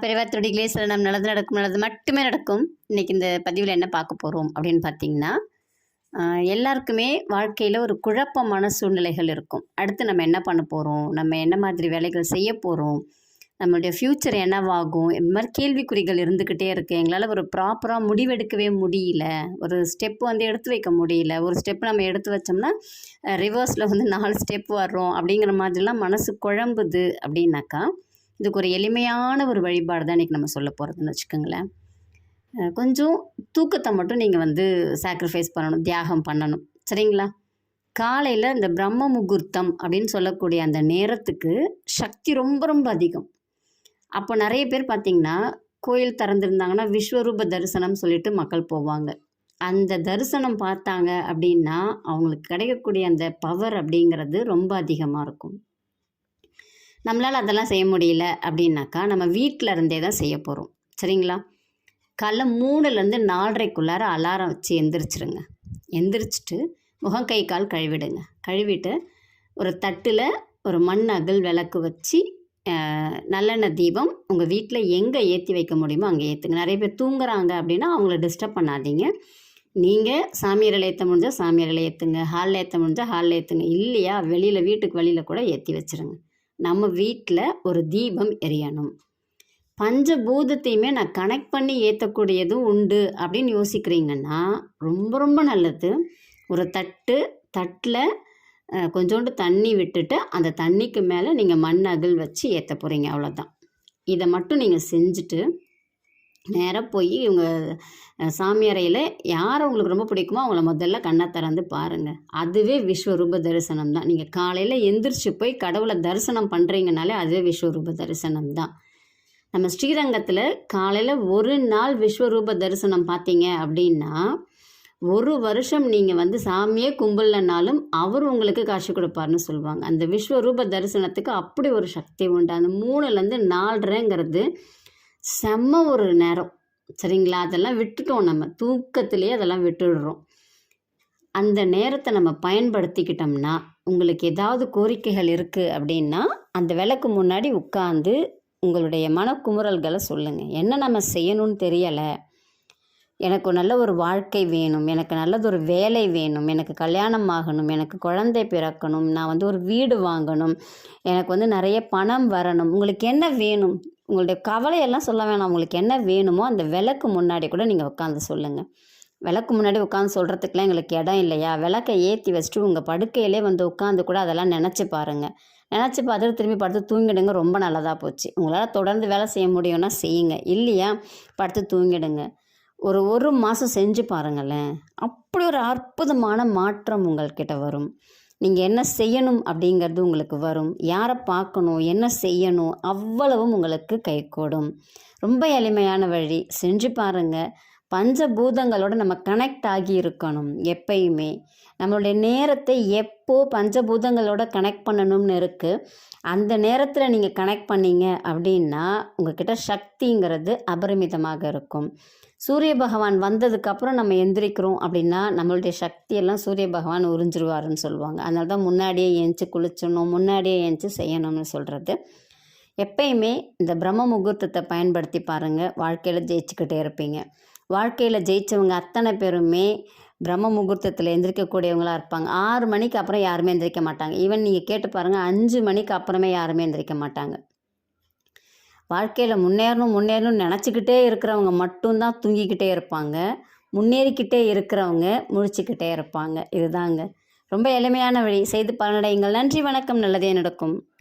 பெரியவா துடிகளே சரணம் நல்லது நடக்கும் நல்லது மட்டுமே நடக்கும். இன்னைக்கு இந்த பதிவில் என்ன பார்க்க போகிறோம் அப்படின்னு பார்த்தீங்கன்னா எல்லாருக்குமே வாழ்க்கையில் ஒரு குழப்பமான சூழ்நிலைகள் இருக்கும். அடுத்து நம்ம என்ன பண்ண போகிறோம் நம்ம என்ன மாதிரி வேலைகள் செய்ய போகிறோம் நம்மளுடைய ஃப்யூச்சர் என்னவாகும்? இந்த மாதிரி கேள்விக்குறிகள் இருந்துக்கிட்டே இருக்குது எங்களால் ஒரு ப்ராப்பராக முடிவெடுக்கவே முடியல. ஒரு ஸ்டெப் வந்து எடுத்து வைக்க முடியல. ஒரு ஸ்டெப் நம்ம எடுத்து வச்சோம்னா ரிவர்ஸில் வந்து நாலு ஸ்டெப் வர்றோம் அப்படிங்கிற மாதிரிலாம் மனசு குழம்புது அப்படின்னாக்கா இதுக்கு ஒரு எளிமையான ஒரு வழிபாடு தான் இன்றைக்கி நம்ம சொல்ல போகிறதுன்னு வச்சுக்கோங்களேன். கொஞ்சம் தூக்கத்தை மட்டும் நீங்கள் வந்து சாக்ரிஃபைஸ் பண்ணணும் தியாகம் பண்ணணும். சரிங்களா? காலையில் இந்த பிரம்ம முகூர்த்தம் அப்படின்னு சொல்லக்கூடிய அந்த நேரத்துக்கு சக்தி ரொம்ப ரொம்ப அதிகம். அப்போ நிறைய பேர் பார்த்திங்கன்னா கோயில் திறந்துருந்தாங்கன்னா விஸ்வரூப தரிசனம் சொல்லிட்டு மக்கள் போவாங்க. அந்த தரிசனம் பார்த்தாங்க அப்படின்னா அவங்களுக்கு கிடைக்கக்கூடிய அந்த பவர் அப்படிங்கிறது ரொம்ப அதிகமாக இருக்கும். நம்மளால் அதெல்லாம் செய்ய முடியல அப்படின்னாக்கா நம்ம வீட்டில் இருந்தே தான் செய்ய போகிறோம் சரிங்களா? காலைல மூணுலேருந்து நாலரைக்குள்ளார அலாரம் வச்சு எந்திரிச்சிருங்க. எந்திரிச்சிட்டு முகம் கை கால் கழுவிடுங்க. கழுவிட்டு ஒரு தட்டில் ஒரு மண் அகல் விளக்கு வச்சு நல்லெண்ணெய் தீபம் உங்கள் வீட்டில் எங்கே ஏற்றி வைக்க முடியுமோ அங்கே ஏற்றுங்க நிறைய பேர் தூங்குறாங்க அப்படின்னா அவங்கள டிஸ்டர்ப் பண்ணாதீங்க. நீங்கள் சாமியாரில் ஏற்ற முடிஞ்சால் சாமியாரில் ஏற்றுங்க ஹாலில் ஏற்ற முடிஞ்சால் ஹாலில் ஏற்றுங்க இல்லையா வெளியில் வீட்டுக்கு வெளியில் கூட ஏற்றி வச்சிருங்க. நம்ம வீட்டில் ஒரு தீபம் எரியணும். பஞ்சபூதத்தையுமே நான் கனெக்ட் பண்ணி ஏற்றக்கூடியதும் உண்டு அப்படின்னு யோசிக்கிறீங்கன்னா ரொம்ப ரொம்ப நல்லது. ஒரு தட்டு தட்டில் கொஞ்சோண்டு தண்ணி விட்டுட்டு அந்த தண்ணிக்கு மேலே நீங்கள் மண் அகல் வச்சு ஏற்ற போகிறீங்க அவ்வளோதான் இதை மட்டும் நீங்கள் செஞ்சுட்டு நேராக போய் இவங்க சாமி அறையில் யார் உங்களுக்கு ரொம்ப பிடிக்குமோ அவங்கள முதல்ல கண்ணை திறந்து பாருங்கள் அதுவே விஸ்வரூப தரிசனம் தான். நீங்கள் காலையில் எந்திரிச்சு போய் கடவுளை தரிசனம் பண்ணுறீங்கனாலே அதுவே விஸ்வரூப தரிசனம் தான். நம்ம ஸ்ரீரங்கத்தில் காலையில் ஒரு நாள் விஸ்வரூப தரிசனம் பார்த்தீங்க அப்படின்னா ஒரு வருஷம் நீங்கள் வந்து சாமியே கும்பலனாலும் அவர் உங்களுக்கு காசு கொடுப்பாருன்னு சொல்லுவாங்க. அந்த விஸ்வரூப தரிசனத்துக்கு அப்படி ஒரு சக்தி உண்டு. அந்த மூணுலேருந்து நாலரைங்கிறது செம்ம ஒரு நேரம். சரிங்களா? அதெல்லாம் விட்டுட்டோம் நம்ம. தூக்கத்திலேயே அதெல்லாம் விட்டுடுறோம். அந்த நேரத்தை நம்ம பயன்படுத்திக்கிட்டோம்னா உங்களுக்கு ஏதாவது கோரிக்கைகள் இருக்குது அப்படின்னா அந்த விளக்கு முன்னாடி உட்காந்து உங்களுடைய மனக்குமுறல்களை சொல்லுங்கள் என்ன நம்ம செய்யணும்னு தெரியலை. எனக்கு நல்ல ஒரு வாழ்க்கை வேணும். எனக்கு நல்லது ஒரு வேலை வேணும். எனக்கு கல்யாணம் ஆகணும். எனக்கு குழந்தை பிறக்கணும். நான் வந்து ஒரு வீடு வாங்கணும். எனக்கு வந்து நிறைய பணம் வரணும். உங்களுக்கு என்ன வேணும்? உங்களுடைய கவலையெல்லாம் சொல்ல வேணாம். உங்களுக்கு என்ன வேணுமோ அந்த விளக்கு முன்னாடி கூட நீங்கள் உட்காந்து சொல்லுங்கள் விளக்கு முன்னாடி உட்காந்து சொல்கிறதுக்குலாம் எங்களுக்கு இடம் இல்லையா? விளக்கை ஏற்றி வச்சுட்டு உங்கள் படுக்கையிலே வந்து உட்காந்து கூட அதெல்லாம் நினச்சி பாருங்கள் நினச்சி பார்த்துட்டு திரும்பி படுத்து தூங்கிடுங்க. ரொம்ப நல்லதாக போச்சு. உங்களால் தொடர்ந்து வேலை செய்ய முடியும்னா செய்யுங்க. இல்லையா? படுத்து தூங்கிடுங்க. ஒரு ஒரு மாதம் செஞ்சு பாருங்களேன். அப்படி ஒரு அற்புதமான மாற்றம் உங்கள்கிட்ட வரும். நீங்கள் என்ன செய்யணும் அப்படிங்கிறது உங்களுக்கு வரும். யாரை பார்க்கணும் என்ன செய்யணும் அவ்வளவும் உங்களுக்கு கைகூடும். ரொம்ப எளிமையான வழி. செஞ்சு பாருங்கள் பஞ்சபூதங்களோட நம்ம கனெக்ட் ஆகி இருக்கணும் எப்பயுமே. நம்மளுடைய நேரத்தை எப்போ பஞ்சபூதங்களோட கனெக்ட் பண்ணணும்னு இருக்குது அந்த நேரத்தில் நீங்கள் கனெக்ட் பண்ணீங்க அப்படின்னா உங்ககிட்ட சக்திங்கிறது அபரிமிதமாக இருக்கும். சூரிய பகவான் வந்ததுக்கப்புறம் நம்ம எந்திரிக்கிறோம் அப்படின்னா நம்மளுடைய சக்தியெல்லாம் சூரிய பகவான் உறிஞ்சிருவாருன்னு சொல்லுவாங்க. அதனால தான் முன்னாடியே ஏஞ்சி குளிச்சணும் முன்னாடியே ஏஞ்சி செய்யணும்னு சொல்கிறது எப்பயுமே இந்த பிரம்ம முகூர்த்தத்தை பயன்படுத்தி பாருங்கள் வாழ்க்கையில் ஜெயிச்சுக்கிட்டே இருப்பீங்க. வாழ்க்கையில் ஜெயித்தவங்க அத்தனை பேருமே பிரம்ம முகூர்த்தத்தில் எந்திரிக்கக்கூடியவங்களாக இருப்பாங்க. ஆறு மணிக்கு அப்புறம் யாருமே எந்திரிக்க மாட்டாங்க. ஈவன் நீங்கள் கேட்டு பாருங்கள் அஞ்சு மணிக்கு அப்புறமே யாருமே எந்திரிக்க மாட்டாங்க. வாழ்க்கையில் முன்னேறணும் முன்னேறணும்னு நினச்சிக்கிட்டே இருக்கிறவங்க மட்டும்தான் தூங்கிக்கிட்டே இருப்பாங்க. முன்னேறிக்கிட்டே இருக்கிறவங்க முழிச்சுக்கிட்டே இருப்பாங்க. இதுதாங்க. ரொம்ப எளிமையான வழி. செய்து பலனடையுங்கள். நன்றி வணக்கம். நல்லதே நடக்கும்.